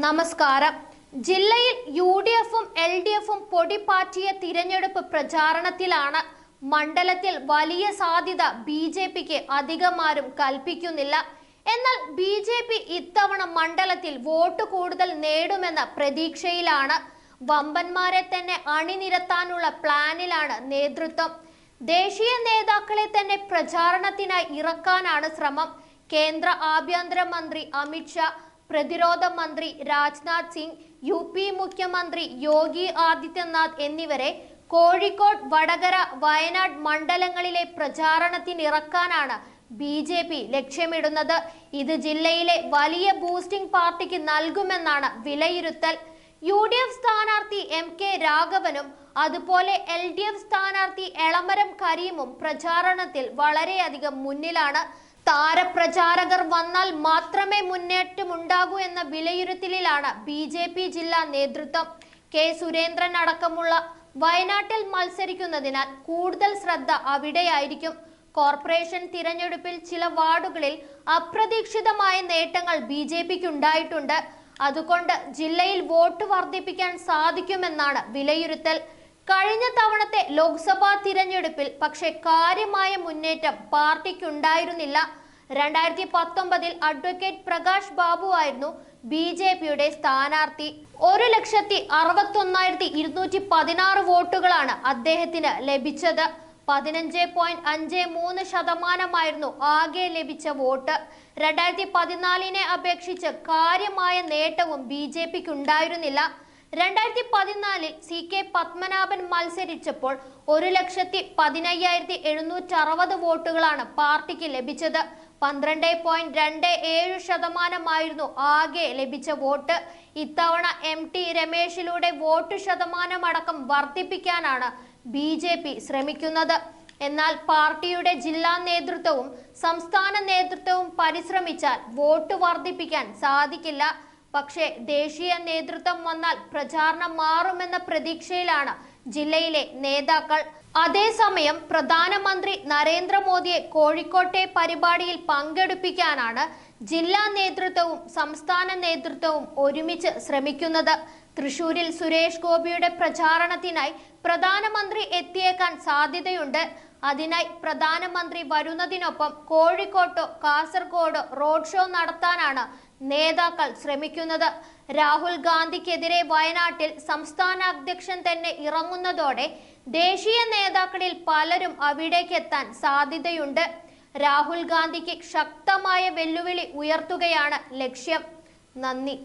നമസ്കാരം. ജില്ലയിൽ U D എഫും എൽ ഡി എഫും പൊടിപ്പാറ്റിയ തിരഞ്ഞെടുപ്പ് പ്രചാരണത്തിലാണ് മണ്ഡലത്തിൽ വലിയ സാധ്യത ബി ജെ പിക്ക് അധികമാരും കൽപ്പിക്കുന്നില്ല. എന്നാൽ ബി ജെ പി ഇത്തവണ മണ്ഡലത്തിൽ വോട്ട് കൂടുതൽ നേടുമെന്ന പ്രതീക്ഷയിലാണ്. വമ്പന്മാരെ തന്നെ അണിനിരത്താനുള്ള പ്ലാനിലാണ് നേതൃത്വം. ദേശീയ നേതാക്കളെ തന്നെ പ്രചാരണത്തിനായി ഇറക്കാനാണ് ശ്രമം. കേന്ദ്ര ആഭ്യന്തര മന്ത്രി അമിത്ഷാ പ്രതിരോധ മന്ത്രി രാജ്നാഥ് സിംഗ് യു പി മുഖ്യമന്ത്രി യോഗി ആദിത്യനാഥ് എന്നിവരെ കോഴിക്കോട് വടകര വയനാട് മണ്ഡലങ്ങളിലെ പ്രചാരണത്തിനിറക്കാനാണ് ബി ജെ പി ലക്ഷ്യമിടുന്നത്. ഇത് ജില്ലയിലെ വലിയ ബൂസ്റ്റിംഗ് പാർട്ടിക്ക് നൽകുമെന്നാണ് വിലയിരുത്തൽ. യു ഡി എഫ് സ്ഥാനാർത്ഥി എം കെ രാഘവനും അതുപോലെ എൽ ഡി എഫ് സ്ഥാനാർത്ഥി എളമരം കരീമും പ്രചാരണത്തിൽ വളരെയധികം മുന്നിലാണ്. താരപ്രചാരകർ വന്നാൽ മാത്രമേ മുന്നേറ്റമുണ്ടാകൂ എന്ന വിലയിരുത്തലിലാണ് ബി ജെ പി ജില്ലാ നേതൃത്വം. കെ സുരേന്ദ്രൻ അടക്കമുള്ള വയനാട്ടിൽ മത്സരിക്കുന്നതിനാൽ കൂടുതൽ ശ്രദ്ധ അവിടെയായിരിക്കും. കോർപ്പറേഷൻ തിരഞ്ഞെടുപ്പിൽ ചില വാർഡുകളിൽ അപ്രതീക്ഷിതമായ നേട്ടങ്ങൾ ബി ജെ പിക്ക് ഉണ്ടായിട്ടുണ്ട് അതുകൊണ്ട് ജില്ലയിൽ വോട്ട് വർദ്ധിപ്പിക്കാൻ സാധിക്കുമെന്നാണ് വിലയിരുത്തൽ. കഴിഞ്ഞ തവണത്തെ ലോക്സഭാ തിരഞ്ഞെടുപ്പിൽ പക്ഷേ കാര്യമായ മുന്നേറ്റം പാർട്ടിക്കുണ്ടായിരുന്നില്ല. രണ്ടായിരത്തി പത്തൊമ്പതിൽ അഡ്വക്കേറ്റ് പ്രകാശ് ബാബു ആയിരുന്നു ബി ജെ പിയുടെ സ്ഥാനാർത്ഥി. ഒരു ലക്ഷത്തി അറുപത്തി ഒന്നായിരത്തി ഇരുന്നൂറ്റി പതിനാറ് വോട്ടുകളാണ് അദ്ദേഹത്തിന് ലഭിച്ചത്. പതിനഞ്ച് പോയിന്റ് അഞ്ച് മൂന്ന് ശതമാനമായിരുന്നു ആകെ ലഭിച്ച വോട്ട്. രണ്ടായിരത്തി പതിനാലിനെ അപേക്ഷിച്ച് കാര്യമായ നേട്ടവും ബി ജെ പിക്ക് ഉണ്ടായിരുന്നില്ല രണ്ടായിരത്തി പതിനാലിൽ സി കെ പത്മനാഭൻ മത്സരിച്ചപ്പോൾ ഒരു ലക്ഷത്തി പതിനയ്യായിരത്തി എഴുന്നൂറ്റി അറുപത് വോട്ടുകളാണ് പാർട്ടിക്ക് ലഭിച്ചത്. പന്ത്രണ്ട് പോയിന്റ് രണ്ട് ഏഴ് ശതമാനമായിരുന്നു ആകെ ലഭിച്ച വോട്ട്. ഇത്തവണ എം ടി രമേശിലൂടെ വോട്ട് ശതമാനമടക്കം വർദ്ധിപ്പിക്കാനാണ് ബി ജെ പി ശ്രമിക്കുന്നത്. എന്നാൽ പാർട്ടിയുടെ ജില്ലാ നേതൃത്വവും സംസ്ഥാന നേതൃത്വവും പരിശ്രമിച്ചാൽ വോട്ട് വർദ്ധിപ്പിക്കാൻ സാധിക്കില്ല. പക്ഷേ ദേശീയ നേതൃത്വം വന്നാൽ പ്രചാരണം മാറുമെന്ന പ്രതീക്ഷയിലാണ് ജില്ലയിലെ നേതാക്കൾ. അതേസമയം പ്രധാനമന്ത്രി നരേന്ദ്രമോദിയെ കോഴിക്കോട്ടെ പരിപാടിയിൽ പങ്കെടുപ്പിക്കാനാണ് ജില്ലാ നേതൃത്വവും സംസ്ഥാന നേതൃത്വവും ഒരുമിച്ച് ശ്രമിക്കുന്നത്. തൃശൂരിൽ സുരേഷ് ഗോപിയുടെ പ്രചാരണത്തിനായി പ്രധാനമന്ത്രി എത്തിയേക്കാൻ സാധ്യതയുണ്ട്. അതിനായി പ്രധാനമന്ത്രി വരുന്നതിനൊപ്പം കോഴിക്കോട്ടോ കാസർഗോഡോ റോഡ് ഷോ നടത്താനാണ് നേതാക്കൾ ശ്രമിക്കുന്നത്. രാഹുൽ ഗാന്ധിക്കെതിരെ വയനാട്ടിൽ സംസ്ഥാന അധ്യക്ഷൻ തന്നെ ഇറങ്ങുന്നതോടെ ദേശീയ നേതാക്കളിൽ പലരും അവിടേക്ക് എത്താൻ സാധ്യതയുണ്ട്. രാഹുൽ ഗാന്ധിക്ക് ശക്തമായ വെല്ലുവിളി ഉയർത്തുകയാണ് ലക്ഷ്യം. നന്ദി.